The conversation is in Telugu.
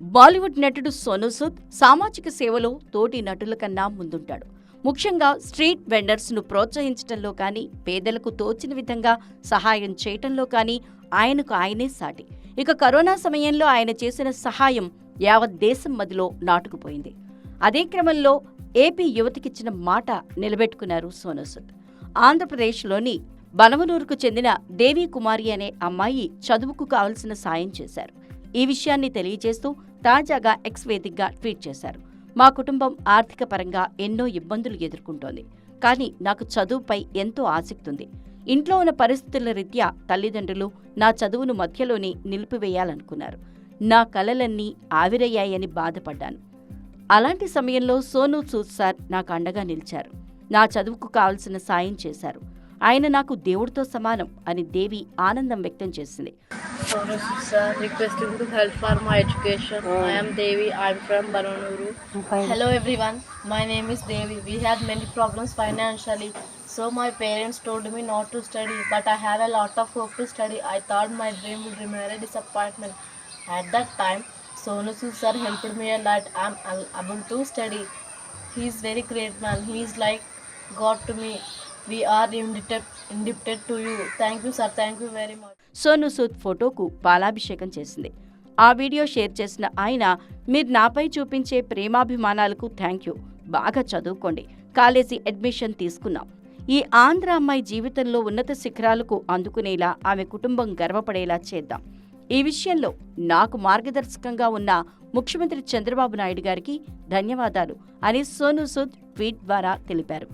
బాలీవుడ్ నటుడు సోనూ సూద్ సామాజిక సేవలో తోటి నటుల కన్నా ముందుంటాడు. ముఖ్యంగా స్ట్రీట్ వెండర్స్ను ప్రోత్సహించడంలో కానీ పేదలకు తోచిన విధంగా సహాయం చేయటంలో కానీ ఆయనకు ఆయనే సాటి. ఇక కరోనా సమయంలో ఆయన చేసిన సహాయం యావత్ దేశం మదిలో నాటుకుపోయింది. అదే క్రమంలో ఏపీ యువతికిచ్చిన మాట నిలబెట్టుకున్నారు సోనూ ఆంధ్రప్రదేశ్లోని బలవనూరుకు చెందిన దేవి కుమారి అనే అమ్మాయి చదువుకు కావలసిన సాయం చేశారు. ఈ విషయాన్ని తెలియజేస్తూ తాజాగా ఎక్స్ వేదికగా ట్వీట్ చేశారు. మా కుటుంబం ఆర్థిక పరంగా ఎన్నో ఇబ్బందులు ఎదుర్కొంటోంది. కానీ నాకు చదువుపై ఎంతో ఆసక్తి ఉంది ఇంట్లో ఉన్న పరిస్థితుల రీత్యా తల్లిదండ్రులు నా చదువును మధ్యలోనే నిలిపివేయాలనుకున్నారు. నా కలలన్నీ ఆవిరయ్యాయని బాధపడ్డాను. అలాంటి సమయంలో సోనూ సూద్ సార్ నాకు అండగా నిలిచారు. నా చదువుకు కావలసిన సాయం చేశారు. ఆయన నాకు దేవుడితో సమానం అని దేవి ఆనందం వ్యక్తం చేసింది. Hello everyone my is Devi we have many problems financially so my parents told me not to study but I have a lot of hope to study I thought my dream will remain disappointment at that time Sonu Sood sir helped me and that I'm able to study he's very great man he's like god to me We are indebted to you thank you sir thank you very much Sonu Sonu Sood ఫోటోకు పాలాభిషేకం చేసింది ఆ వీడియో షేర్ చేసిన ఆయన మీరు నాపై చూపించే ప్రేమాభిమానాలకు థ్యాంక్ యూ బాగా చదువుకోండి కాలేజీ అడ్మిషన్ తీసుకున్నాం ఈ ఆంధ్ర అమ్మాయి జీవితంలో ఉన్నత శిఖరాలకు అందుకునేలా ఆమె కుటుంబం గర్వపడేలా చేద్దాం ఈ విషయంలో నాకు మార్గదర్శకంగా ఉన్న ముఖ్యమంత్రి చంద్రబాబు నాయుడు గారికి ధన్యవాదాలు అని సోను సూద్ ట్వీట్ ద్వారా తెలిపారు